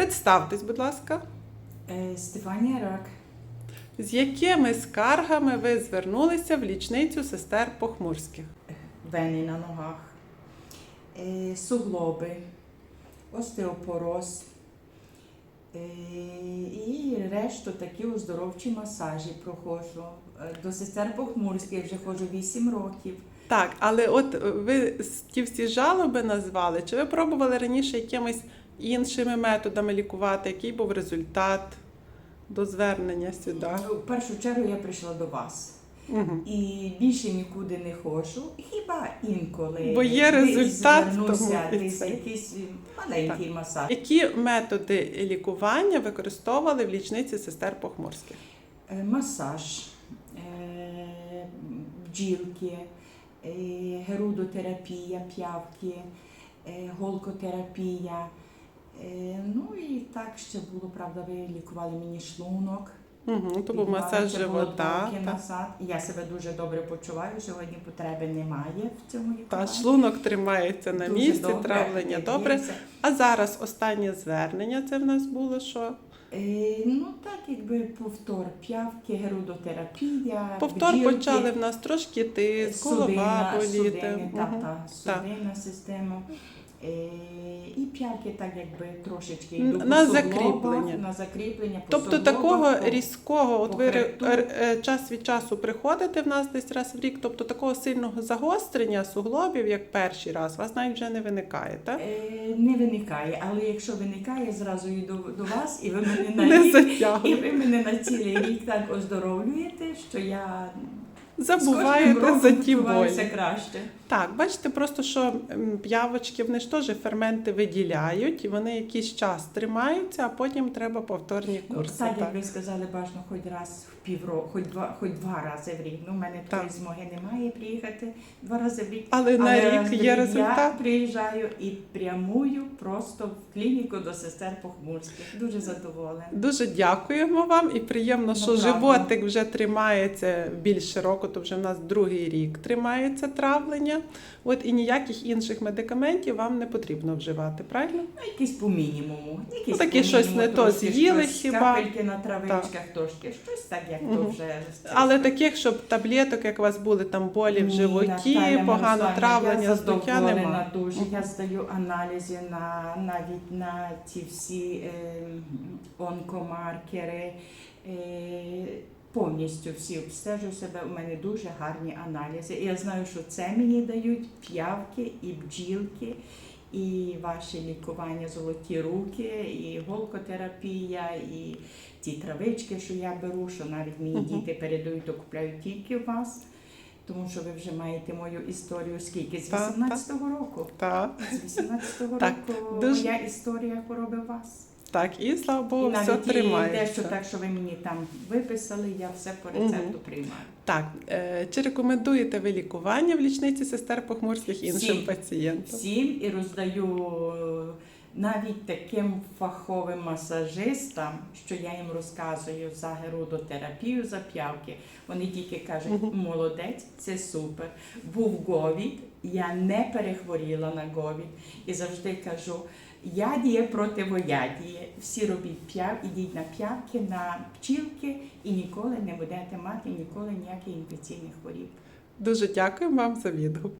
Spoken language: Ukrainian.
Представтесь, будь ласка, Е, Стефанія Рак. з якими скаргами ви звернулися в лічницю сестер Похмурських? вени на ногах, е, суглоби, остеопороз е, і решту такі оздоровчі масажі проходжу. Е, До сестер Похмурських вже ходжу 8 років. Так, але от ви ті всі жалоби назвали, чи ви пробували раніше якимись іншими методами лікувати? Який був результат до звернення сюди? В першу чергу я прийшла до вас. Угу. І більше нікуди не ходжу, хіба інколи. Бо є результат, звернуся, тому десь якийсь маленький масаж. Які методи лікування використовували в лічниці сестер Похмурських? Е, масаж, е, бджілки, е, герудотерапія, п'явки, е, голкотерапія. Е, Ну і так ще було, правда, ви лікували мені шлунок. Угу, то був масаж живота. Та, назад. Я себе дуже добре почуваю. Сьогодні потреби немає в цьому та шлунок тримається на Дуже місці, добре, травлення добре. А зараз останнє звернення це в нас було що? Е, ну так, якби повтор п'явки, герудотерапія. Повтор бджілки. почали в нас трошки тиск, голова боліти. судини, та, та, Так. судинна система. Е, і п'явки так якби трошечки йдуть на по закріплення. На закріплення по Тобто суглобах, такого по- різкого, от по ви ре- хребту. р- е, час від часу приходите в нас десь раз в рік, тобто такого сильного загострення суглобів, як перший раз, у вас навіть вже не виникає, так? Е, не виникає, але якщо виникає, зразу йду до вас, і ви мене на Не рік, і ви мене на цілий рік так оздоровлюєте, що я Забуваєте за ті болі. краще. Так, бачите, просто що п'явочки вони ж теж ферменти виділяють, і вони якийсь час тримаються, а потім треба повторні Ну, курси. так, як ви сказали, бажано хоч раз в півроку, хоч два, хоч два рази в рік. Ну, в мене Так. такої змоги немає приїхати два рази в рік. Але на раз рік є Я результат. приїжджаю і прямую просто в клініку до сестер Похмурських. Дуже задоволена. Дуже дякуємо вам і приємно, що Направду. животик вже тримається більше року, то вже в нас другий рік тримається травлення. От і ніяких інших медикаментів вам не потрібно вживати, правильно? Ну, якісь по мінімуму. Якісь Ну, такі по щось не то з'їли хіба. Капельки на травичках, трошки, щось так, як то вже. Але таких, щоб таблеток, як у вас були там болі в Ні, животі, Наталя погано Мирославівна, травлення, я здуття задоволена немає. дуже. Я здаю аналізи на навіть на ці всі е, онкомаркери. Е, повністю всі обстежую себе. У мене дуже гарні аналізи. І я знаю, що це мені дають п'явки і бджілки. І ваші лікування золоті руки, і голкотерапія, і ті травички, що я беру, що навіть мені діти передають, то купляють тільки у вас. Тому що ви вже маєте мою історію скільки? З Так, 18-го року. Так, З 18-го року моя історія хвороби вас. Так, і слава Богу, і все навіть і тримається. дещо так, що ви мені там виписали, я все по рецепту приймаю. Так, е, чи рекомендуєте ви лікування в лічниці сестер Похмурських іншим Всім. пацієнтам? Всім і роздаю е, навіть таким фаховим масажистам, що я їм розказую за герудотерапію, за п'явки. Вони тільки кажуть, Мгм. молодець, це супер. Був говід, я не перехворіла на говід і завжди кажу. Ядіє противоядіє. Всі робіть п'яв, ідіть на п'явки, на пчілки і ніколи не будете мати ніколи ніяких інфекційних хворіб. Дуже дякую вам за відгук.